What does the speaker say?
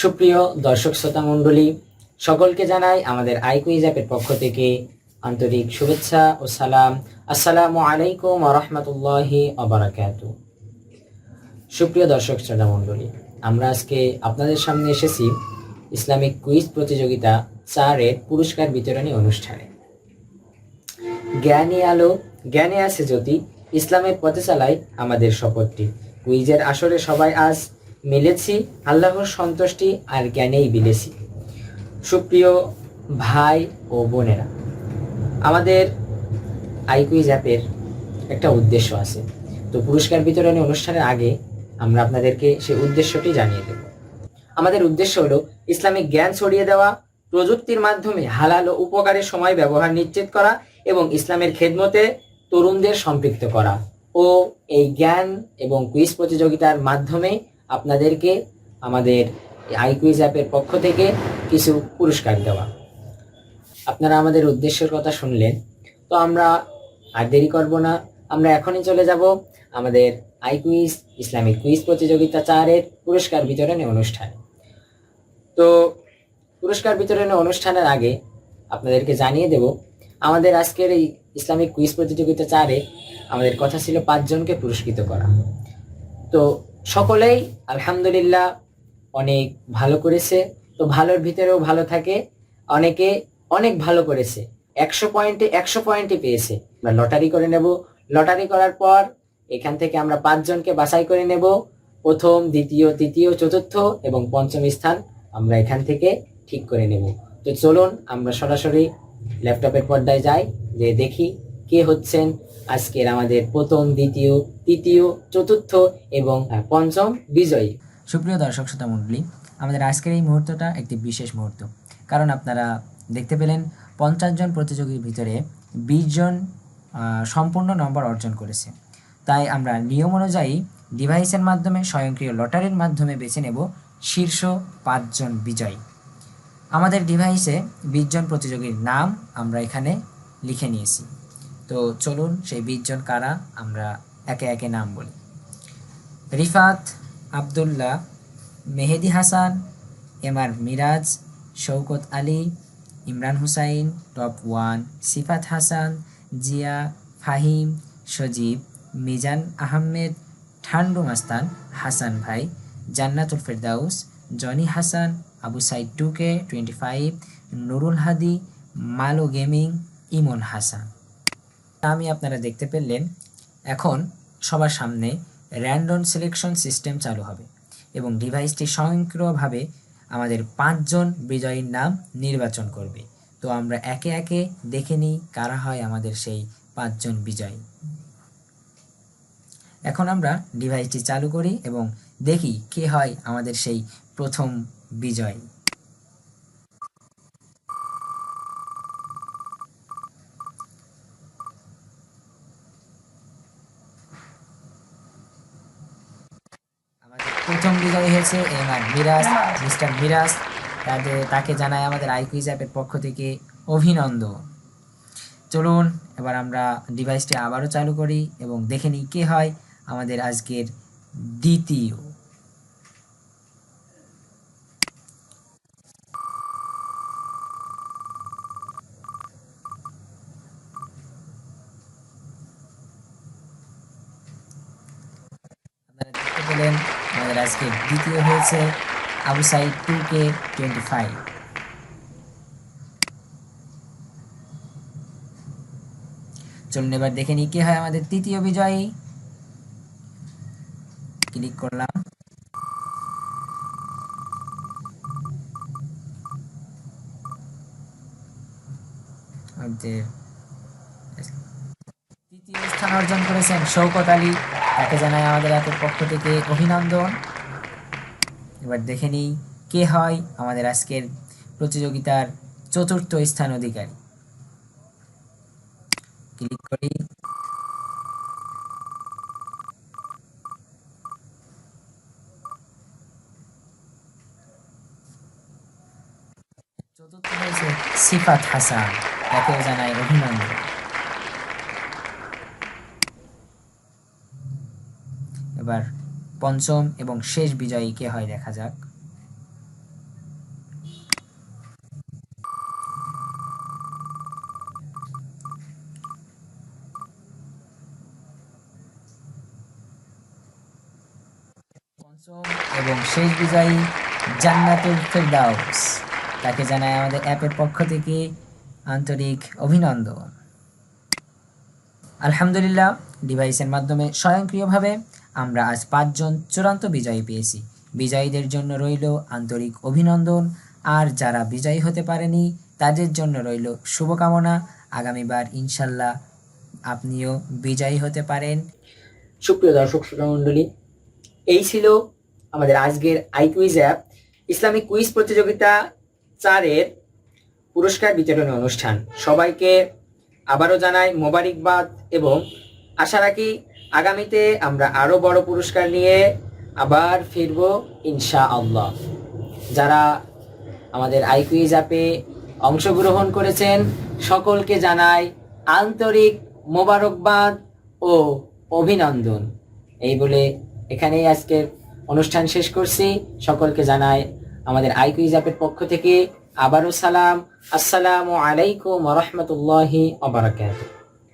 সুপ্রিয় দর্শক শ্রোতা মণ্ডলী, সকলকে জানাই আমাদের আইকুইজ অ্যাপের পক্ষ থেকে আন্তরিক শুভেচ্ছা ও সালাম। আসসালামু আলাইকুম রহমতুল্লাহি অবরাকাত সুপ্রিয় দর্শক শ্রোতা মণ্ডলী, আমরা আজকে আপনাদের সামনে এসেছি ইসলামিক কুইজ প্রতিযোগিতা চারের পুরস্কার বিতরণী অনুষ্ঠানে। জ্ঞানী আলো, জ্ঞানে আছে জ্যোতি, ইসলামের পথে চালাই আমাদের শপথটি। কুইজের আসরে সবাই আজ মিলেছি, আল্লাহর সন্তুষ্টি আর জ্ঞানেই বিলেছি। সুপ্রিয় ভাই ও বোনেরা, আমাদের আইকুইজ অ্যাপের একটা উদ্দেশ্য আছে। তো পুরস্কার বিতরণী অনুষ্ঠানের আগে আমরা আপনাদেরকে সেই উদ্দেশ্যটি জানিয়ে দেব। আমাদের উদ্দেশ্য হলো ইসলামিক জ্ঞান ছড়িয়ে দেওয়া, প্রযুক্তির মাধ্যমে হালাল ও উপকারের সময় ব্যবহার নিশ্চিত করা এবং ইসলামের খেদমতে তরুণদের সম্পৃক্ত করা। ও এই জ্ঞান এবং কুইজ প্রতিযোগিতার মাধ্যমে আপনাদেরকে আমাদের আইকুইজ অ্যাপের পক্ষ থেকে কিছু পুরস্কার দেওয়া। আপনারা আমাদের উদ্দেশ্যের কথা শুনলেন, তো আমরা আর দেরি করব না। আমরা এখনই চলে যাব আমাদের আইকুইজ ইসলামিক কুইজ প্রতিযোগিতা চারের পুরস্কার বিতরণী অনুষ্ঠানে। তো পুরস্কার বিতরণী অনুষ্ঠানের আগে আপনাদেরকে জানিয়ে দেব, আমাদের আজকের এই ইসলামিক কুইজ প্রতিযোগিতা চারে আমাদের কথা ছিল পাঁচজনকে পুরস্কৃত করা। তো সকলেই আলহামদুলিল্লাহ অনেক ভালো করেছে। তো ভালোর ভিতরেও ভালো থাকে, অনেকে অনেক ভালো করেছে। একশো পয়েন্টে একশো পয়েন্টে পেয়েছে। আমরা লটারি করে নেব। লটারি করার পর এখান থেকে আমরা পাঁচজনকে বাছাই করে নেব। প্রথম, দ্বিতীয়, তৃতীয়, চতুর্থ এবং পঞ্চম স্থান আমরা এখান থেকে ঠিক করে নেব। তো চলুন আমরা সরাসরি ল্যাপটপের পর্দায় যাই যে দেখি কে হচ্ছেন? আজকের আমাদের প্রথম, দ্বিতীয়, তৃতীয়, চতুর্থ এবং পঞ্চম বিজয়ী। সুপ্রিয় দর্শক শ্রোতা মণ্ডলী, আমাদের আজকের এই মুহূর্তটা একটি বিশেষ মুহূর্ত। কারণ আপনারা দেখতে পেলেন, পঞ্চাশ জন প্রতিযোগীর ভিতরে বিশ জন সম্পূর্ণ নম্বর অর্জন করেছে। তাই আমরা নিয়ম অনুযায়ী ডিভাইসের মাধ্যমে, স্বয়ংক্রিয় লটারির মাধ্যমে বেছে নেব শীর্ষ পাঁচজন বিজয়ী। আমাদের ডিভাইসে বিশ জন প্রতিযোগীর নাম আমরা এখানে লিখে নিয়েছি। তো চলুন সেই বিশ জন কারা আমরা একে একে নাম বলি। Rifat, Abdullah, Mehedi Hasan, M R Miraz Shaukat Ali, Imran Hussain, top one Sifat Hasan, Zia, Fahim, Sajib, Mizan Ahmed, Thandu Mastan, Hasan bhai, জান্নাতুল Ferdous, Johnny Hasan, Abu Saeed two K twenty five, Nurul Hadi, মালো gaming, Imon Hasan. আমি আপনারা দেখতে পেলেন। এখন সবার সামনে random selection system চালু হবে এবং ডিভাইসটি স্বয়ংক্রিয়ভাবে আমাদের পাঁচজন বিজয়ীর নাম নির্বাচন করবে। তো আমরা একে একে দেখে নিই কারা হয় আমাদের সেই পাঁচজন বিজয়ী। এখন আমরা ডিভাইসটি চালু করি এবং দেখি কে হয় আমাদের সেই প্রথম বিজয়ী আমাদের প্রথম বিজয়ী হয়েছে M R Miraz mister Miraz. তাদের তাকে জানায় আমাদের আইকুইজ অ্যাপের পক্ষ থেকে অভিনন্দন। চলুন এবার আমরা ডিভাইসটি আবারও চালু করি এবং দেখে নিই কে হয় আমাদের আজকের দ্বিতীয়। আপনারা দেখতে পেলেন আমাদের আজকে দ্বিতীয় হয়েছে Abu Saeed two K twenty five চলুন এবার দেখে নিই কে হয় আমাদের তৃতীয় বিজয়ী। ক্লিক করলাম। তৃতীয় স্থান অর্জন করেছেন শৌকত আলী। তাকে জানাই আমাদের একের পক্ষ থেকে অভিনন্দন। এবার দেখে নিই, কে হয় আমাদের আজকের প্রতিযোগিতার চতুর্থ স্থান অধিকারী? ক্লিক করি। চতুর্থ হয়েছে সিফাত হাসান, তাকেও জানাই অভিনন্দন। এবার পঞ্চম এবং শেষ বিজয়ী কে হয় দেখা যাক। পঞ্চম এবং শেষ বিজয়ী জান্নাতুল ফেরদাউস। তাকে জানায় আমাদের অ্যাপের পক্ষ থেকে আন্তরিক অভিনন্দন। আলহামদুলিল্লাহ, ডিভাইসের মাধ্যমে স্বয়ংক্রিয়ভাবে আমরা আজ পাঁচজন চূড়ান্ত বিজয়ী পেয়েছি। বিজয়ীদের জন্য রইল আন্তরিক অভিনন্দন। আর যারা বিজয়ী হতে পারেনি, তাদের জন্য রইল শুভকামনা। আগামীবার ইনশাল্লাহ আপনিও বিজয়ী হতে পারেন। সুপ্রিয় দর্শক, শ্রোতা মণ্ডলী, এই ছিল আমাদের আজকের I quiz app Islamic quiz প্রতিযোগিতা চারের পুরস্কার বিতরণী অনুষ্ঠান। সবাইকে আবারও জানাই মোবারকবাদ এবং আশা রাখি আগামীতে আমরা আরও বড় পুরস্কার নিয়ে আবার ফিরব ইনশা আল্লাহ যারা আমাদের আই কুইজ অ্যাপে অংশগ্রহণ করেছেন, সকলকে জানাই আন্তরিক মোবারকবাদ ও অভিনন্দন। এই বলে এখানেই আজকের অনুষ্ঠান শেষ করছি। সকলকে জানাই আমাদের আই কুইজ অ্যাপের পক্ষ থেকে আবারও সালাম। আসসালামু আলাইকুম রহমতুল্লাহি ওবরাকাতুহ